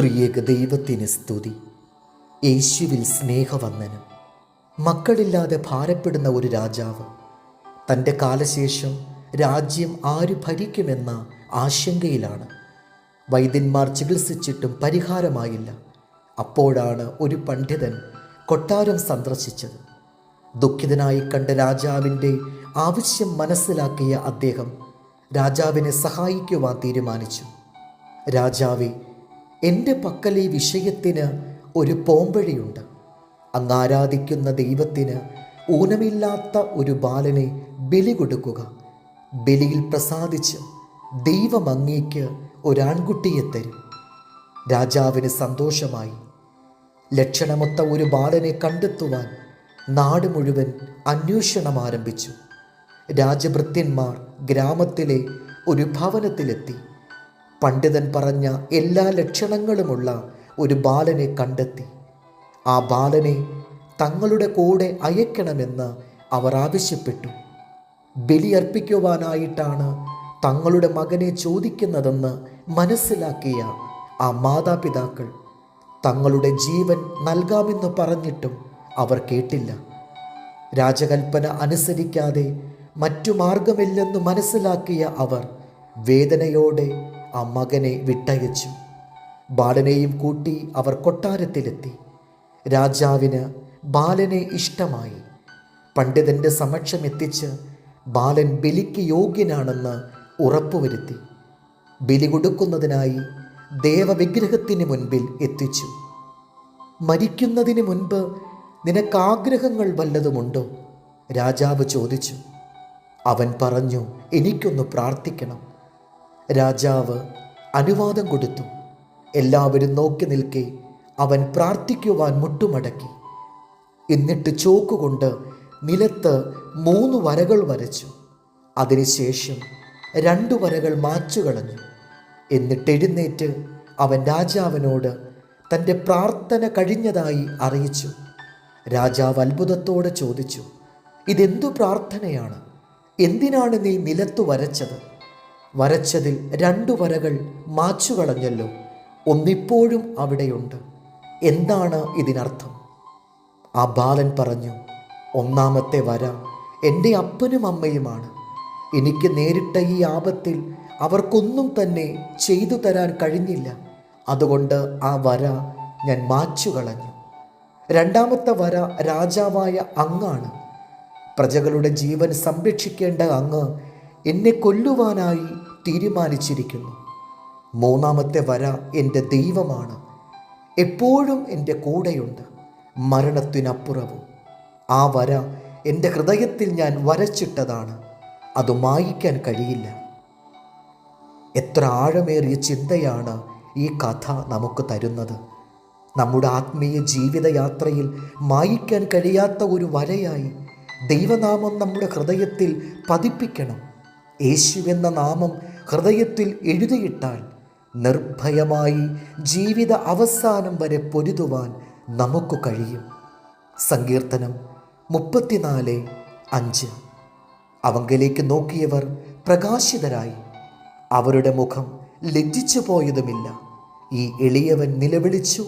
ത്രിയേക ദൈവത്തിന് സ്തുതി. യേശുവിൽ സ്നേഹവന്ദനം. മക്കളില്ലാതെ ഭാരപ്പെടുന്ന ഒരു രാജാവ്. തന്റെ കാലശേഷം രാജ്യം ആര് ഭരിക്കുമെന്ന ആശങ്കയിലാണ്. വൈദ്യന്മാർ ചികിത്സിച്ചിട്ടും പരിഹാരമായില്ല. അപ്പോഴാണ് ഒരു പണ്ഡിതൻ കൊട്ടാരം സന്ദർശിച്ചത്. ദുഃഖിതനായി കണ്ട രാജാവിന്റെ ആവശ്യം മനസ്സിലാക്കിയ അദ്ദേഹം രാജാവിനെ സഹായിക്കുവാൻ തീരുമാനിച്ചു. രാജാവേ എന്റെ പക്കൽ ഈ വിഷയത്തിന് ഒരു പോംവഴിയുണ്ട്. അങ്ങ് ആരാധിക്കുന്ന ദൈവത്തിന് ഊനമില്ലാത്ത ഒരു ബാലനെ ബലി കൊടുക്കുക. ബലിയിൽ പ്രസാദിച്ച് ദൈവം അങ്ങേക്ക് ഒരാൺകുട്ടിയെ തരും. രാജാവിന് സന്തോഷമായി. ലക്ഷണമൊത്ത ഒരു ബാലനെ കണ്ടെത്തുവാൻ നാട് മുഴുവൻ അന്വേഷണം ആരംഭിച്ചു. രാജഭൃത്യന്മാർ ഗ്രാമത്തിലെ ഒരു ഭവനത്തിലെത്തി. പണ്ഡിതൻ പറഞ്ഞ എല്ലാ ലക്ഷണങ്ങളുമുള്ള ഒരു ബാലനെ കണ്ടെത്തി. ആ ബാലനെ തങ്ങളുടെ കൂടെ അയക്കണമെന്ന് അവർ ആവശ്യപ്പെട്ടു. ബലിയർപ്പിക്കുവാനായിട്ടാണ് തങ്ങളുടെ മകനെ ചോദിക്കുന്നതെന്ന് മനസ്സിലാക്കിയ ആ മാതാപിതാക്കൾ. തങ്ങളുടെ ജീവൻ നൽകാമെന്ന് പറഞ്ഞിട്ടും അവർ കേട്ടില്ല. രാജകൽപ്പന അനുസരിക്കാതെ മറ്റു മാർഗമില്ലെന്ന് മനസ്സിലാക്കിയ അവർ വേദനയോടെ ആ മകനെ വിട്ടയച്ചു. ബാലനെയും കൂട്ടി അവർ കൊട്ടാരത്തിലെത്തി. രാജാവിന് ബാലനെ ഇഷ്ടമായി. പണ്ഡിതന്റെ സമക്ഷം എത്തിച്ച് ബാലൻ ബലിക്ക് യോഗ്യനാണെന്ന് ഉറപ്പുവരുത്തി. ബലി കൊടുക്കുന്നതിനായി ദേവവിഗ്രഹത്തിന് മുൻപിൽ എത്തിച്ചു. മരിക്കുന്നതിന് മുൻപ് നിനക്കാഗ്രഹങ്ങൾ വല്ലതുമുണ്ടോ? രാജാവ് ചോദിച്ചു. അവൻ പറഞ്ഞു എനിക്കൊന്ന് പ്രാർത്ഥിക്കണം. രാജാവ് അനുവാദം കൊടുത്തു. എല്ലാവരും നോക്കി നിൽക്കെ അവൻ പ്രാർത്ഥിക്കുവാൻ മുട്ടുമടക്കി. എന്നിട്ട് ചോക്കുകൊണ്ട് നിലത്ത് മൂന്ന് വരകൾ വരച്ചു. അതിനുശേഷം രണ്ടു വരകൾ മാച്ചു കളഞ്ഞു. എന്നിട്ട് എഴുന്നേറ്റ് അവൻ രാജാവിനോട് തന്റെ പ്രാർത്ഥന കഴിഞ്ഞതായി അറിയിച്ചു. രാജാവ് അത്ഭുതത്തോടെ ചോദിച്ചു ഇതെന്തു പ്രാർത്ഥനയാണ്? എന്തിനാണ് നീ നിലത്തു വരച്ചത്? വരച്ചതിൽ രണ്ടു വരകൾ മാച്ചു കളഞ്ഞല്ലോ. ഒന്നിപ്പോഴും അവിടെയുണ്ട്. എന്താണ് ഇതിനർത്ഥം? ആ ബാലൻ പറഞ്ഞു ഒന്നാമത്തെ വര എന്റെ അപ്പനും അമ്മയുമാണ്. എനിക്ക് നേരിട്ട ഈ ആപത്തിൽ അവർക്കൊന്നും തന്നെ ചെയ്തു തരാൻ കഴിഞ്ഞില്ല. അതുകൊണ്ട് ആ വര ഞാൻ മാച്ചു കളഞ്ഞു. രണ്ടാമത്തെ വര രാജാവായ അങ്ങാണ്. പ്രജകളുടെ ജീവൻ സംരക്ഷിക്കേണ്ട അങ്ങ് എന്നെ കൊല്ലുവാനായി തീരുമാനിച്ചിരിക്കുന്നു. മൂന്നാമത്തെ വര എന്റെ ദൈവമാണ്. എപ്പോഴും എന്റെ കൂടെയുണ്ട്. മരണത്തിനപ്പുറവും. ആ വര എന്റെ ഹൃദയത്തിൽ ഞാൻ വരച്ചിട്ടതാണ്. അത് മായിക്കാൻ കഴിയില്ല. എത്ര ആഴമേറിയ ചിന്തയാണ് ഈ കഥ നമുക്ക് തരുന്നത്. നമ്മുടെ ആത്മീയ ജീവിതയാത്രയിൽ മായിക്കാൻ കഴിയാത്ത ഒരു വരയായി ദൈവനാമം നമ്മുടെ ഹൃദയത്തിൽ പതിപ്പിക്കണം. യേശു എന്ന നാമം ഹൃദയത്തിൽ എഴുതിയിട്ടാൽ നിർഭയമായി ജീവിത അവസാനം വരെ പൊരുതുവാൻ നമുക്ക് കഴിയും. സങ്കീർത്തനം മുപ്പത്തിനാല് അഞ്ച്. അവങ്കലേക്ക് നോക്കിയവർ പ്രകാശിതരായി. അവരുടെ മുഖം ലജ്ജിച്ചു പോയതുമില്ല. ഈ എളിയവൻ നിലവിളിച്ചു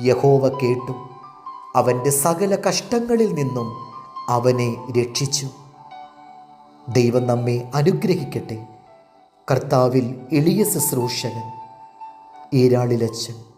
യഹോവ കേട്ടു. അവന്റെ സകല കഷ്ടങ്ങളിൽ നിന്നും അവനെ രക്ഷിച്ചു. ദൈവം നമ്മെ അനുഗ്രഹിക്കട്ടെ. കർത്താവിൽ എളിയ ശുശ്രൂഷകൻ ഈരാളിലച്ചൻ